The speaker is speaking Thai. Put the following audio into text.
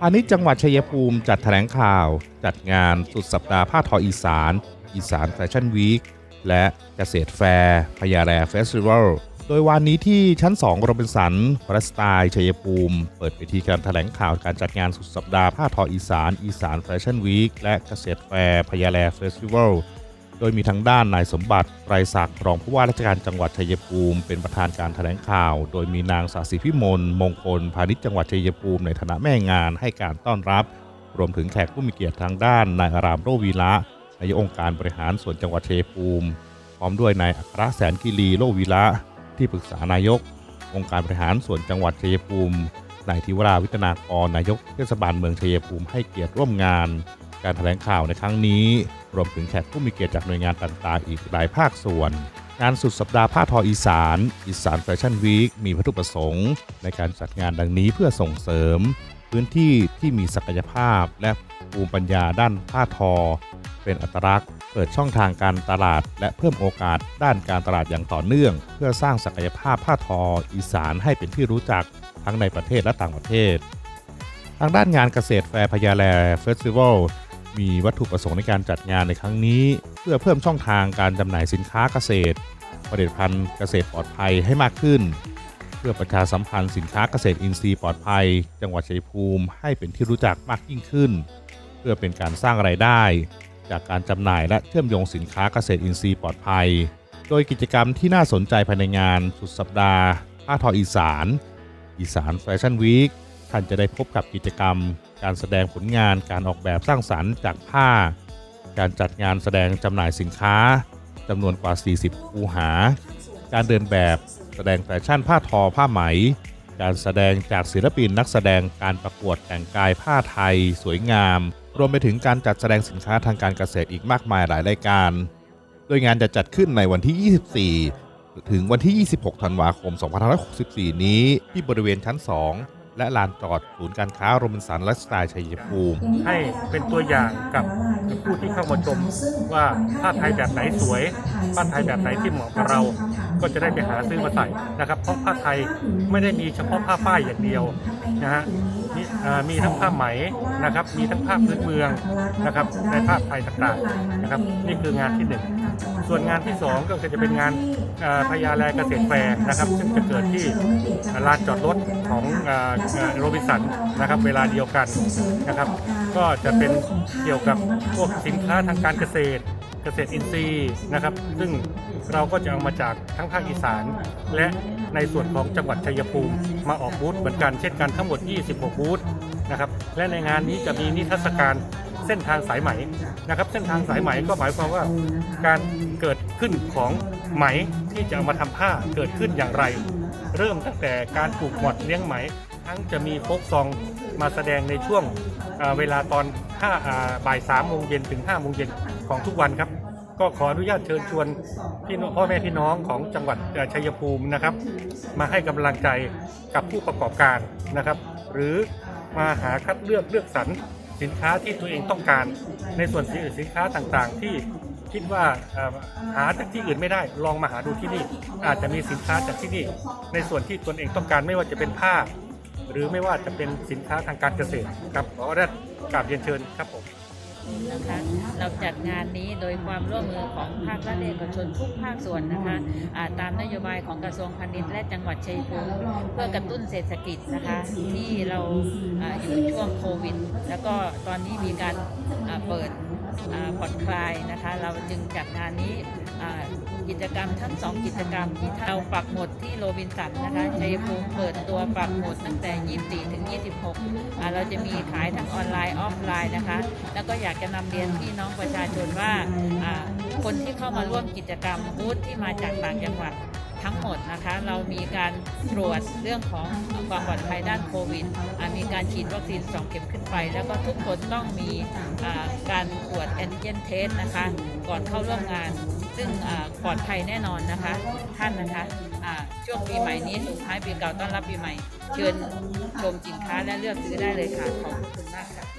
พาณิชย์จังหวัดชัยภูมิจัดแถลงข่าว จัดงานสุดสัปดาห์ผ้าทออีสาน อีสานแฟชั่นวีคและเกษตรแฟร์พญาแรเฟสติวัลโดยวันนี้ที่ชั้น 2 โรบินสันรัสไตล์ชัยภูมิ เปิดเวทีการแถลงข่าวการจัดงานสุดสัปดาห์ผ้าทออีสาน อีสานแฟชั่นวีคและเกษตรแฟร์พญาแรเฟสติวัล โดยมีทางด้านนายสมบัติไตรศักดิ์รองผู้ว่าราชการจังหวัดชัยภูมิ เป็นประธานการแถลงข่าว โดยมีนางสาสิพิมลมงคลพาณิชย์จังหวัดชัยภูมิในฐานะแม่งานให้การต้อนรับ รวมถึงแขกผู้มีเกียรติทางด้านนายอารามโรวีระนายองค์การบริหารส่วนจังหวัดชัยภูมิ พร้อมด้วยนายอัครแสนกิรีโลวีระที่ปรึกษานายก องค์การบริหารส่วนจังหวัดชัยภูมินายธิวราวิทนากรนายกเทศบาลเมืองชัยภูมิให้เกียรติร่วมงาน การแถลงข่าวในครั้งนี้ รวมถึงแขกผู้มีเกียรติจากหน่วยงานต่างๆ อีกหลายภาคส่วน งานสุดสัปดาห์ผ้าทออีสาน อีสานแฟชั่นวีคมีวัตถุประสงค์ ในการจัดงานดังนี้เพื่อส่งเสริม พื้นที่ที่มีศักยภาพ และภูมิปัญญาด้านผ้าทอ เป็นอัตลักษณ์ เปิดช่องทางการตลาด และเพิ่มโอกาสด้านการตลาดอย่างต่อเนื่อง เพื่อสร้างศักยภาพผ้าทอ อีสานให้เป็นที่รู้จักทั้งในประเทศและต่างประเทศทางด้านงานเกษตรแฟร์พญาแลเฟสติวัล มีวัตถุประสงค์ในการจัดงานในครั้งนี้ เพื่อเพิ่มช่องทางการจำหน่ายสินค้าเกษตรผลิตภัณฑ์เกษตรปลอดภัยให้มากขึ้น เพื่อประชาสัมพันธ์สินค้าเกษตรอินทรีย์ปลอดภัย จังหวัดชัยภูมิให้เป็นที่รู้จักมากยิ่งขึ้น เพื่อเป็นการสร้างไรายได้ จากการจำหน่ายและเชื่อมโยงสินค้าเกษตรอินทรีย์ปลอดภัย โดยกิจกรรมที่น่าสนใจภายในงานสุดสัปดาห์ผ้าทออีสาน อีสานแฟชั่นวีคท่านจะได้พบกับกิจกรรม การแสดงผลงานการออกแบบสร้างสรรค์จากผ้า การจัดงานแสดงจำหน่ายสินค้าจำนวนกว่า 40 คูหา การเดินแบบแสดงแฟชั่นผ้าทอผ้าไหม การแสดงจากศิลปินนักแสดงการประกวดแต่งกายผ้าไทย สวยงาม รวมไปถึงการจัดแสดงสินค้าทางการเกษตรอีกมากมายหลายรายการ โดยงานจะจัดขึ้นในวันที่ 24 ถึงวันที่ 26 ธันวาคม 2564 นี้ที่บริเวณชั้น 2 และลานจอดศูนย์การค้าโรบินสันและสไตล์ชัยภูมิ ให้เป็นตัวอย่างกับผู้ที่เข้ามาชมว่าผ้าไทยแบบไหนสวยผ้าไทยแบบไหนที่เหมาะกับเรา ก็จะได้ไปหาซื้อมาใส่นะครับ เพราะผ้าไทยไม่ได้มีเฉพาะผ้าฝ้ายอย่างเดียวนะฮะ มีมีทั้งผ้าไหมนะครับ มีทั้งผ้าพื้นเมืองนะครับในผ้าไทยต่างๆนะครับ นี่คืองานที่หนึ่งส่วนงานที่สองก็จะเป็นงานพญาแลเกษตรแฟร์นะครับ ซึ่งจะเกิดที่ลานจอดรถของโรบินสันนะครับ เวลาเดียวกันนะครับ ก็จะเป็นเกี่ยวกับพวกสินค้าทางการเกษตร เกษตรอินทรีย์นะครับ ซึ่งเราก็จะเอามาจากทั้งภาคอีสาน และในส่วนของจังหวัดชัยภูมิมาออกบูธเหมือนกันเช่นกันทั้งหมด 26 บูธนะครับและในงานนี้จะมีนิทรรศการเส้นทางสายไหมนะครับ เส้นทางสายไหมก็หมายความว่าการเกิดขึ้นของไหมที่จะเอามาทำผ้าเกิดขึ้นอย่างไร เริ่มตั้งแต่การปลูกหมดเลี้ยงไหม ทั้งจะมีโฟกซองมาแสดงในช่วง เวลาตอน5บ่าย3โมงเย็นถึง5โมงเย็นของทุกวันครับ ก็ขออนุญาตเชิญชวนพี่น้องพ่อแม่พี่น้องของจังหวัดชัยภูมินะครับ มาให้กำลังใจกับผู้ประกอบการนะครับ หรือมาหาคัดเลือกเลือกสรรสินค้าที่ตัวเองต้องการ ในส่วนสินค้าต่างๆ ที่คิดว่าหาจากที่อื่นไม่ได้ลองมาหาดูที่นี่ อาจจะมีสินค้าจากที่นี่ ในส่วนที่ตนเองต้องการไม่ว่าจะเป็นผ้า หรือไม่ว่าจะเป็นสินค้าทางการเกษตรครับขอได้กราบเรียนเชิญครับผมนะคะเราจัดงานนี้โดยความร่วมมือของภาครัฐเอกชนทุกภาคส่วนนะคะตามนโยบายของกระทรวงพาณิชย์และจังหวัดชัยภูมิเพื่อกระตุ้นเศรษฐกิจนะคะที่เราออยู่ช่วงโควิด แล้วก็ตอนนี้มีการเปิดผ่อนคลายนะคะ เราจึงจัดงานนี้ กิจกรรมทั้งสองกิจกรรมที่เราปักหมดที่โรบินสันนะคะชัยภูมิเปิดตัวปักหมดตั้งแต่ 24 ถึง 26 เราจะมีขายทั้งออนไลน์ออฟไลน์นะคะ แล้วก็อยากจะนำเรียนพี่น้องประชาชนว่าคนที่เข้ามาร่วมกิจกรรมบูธที่มาจากต่างจังหวัดทั้งหมดนะคะ เรามีการตรวจเรื่องของความปลอดภัยด้านโควิด มีการฉีดวัคซีนสองเข็มขึ้นไป แล้วก็ทุกคนต้องมีการตรวจแอนติเจนเทสนะคะ ก่อนเข้าร่วมงาน ซึ่งปลอดภัยแน่นอนนะคะ ท่านนะคะช่วงปีใหม่นี้ส่งท้ายปีเก่าต้อนรับปีใหม่ เชิญชมสินค้าและเลือกซื้อได้เลยค่ะ ขอบคุณมากค่ะ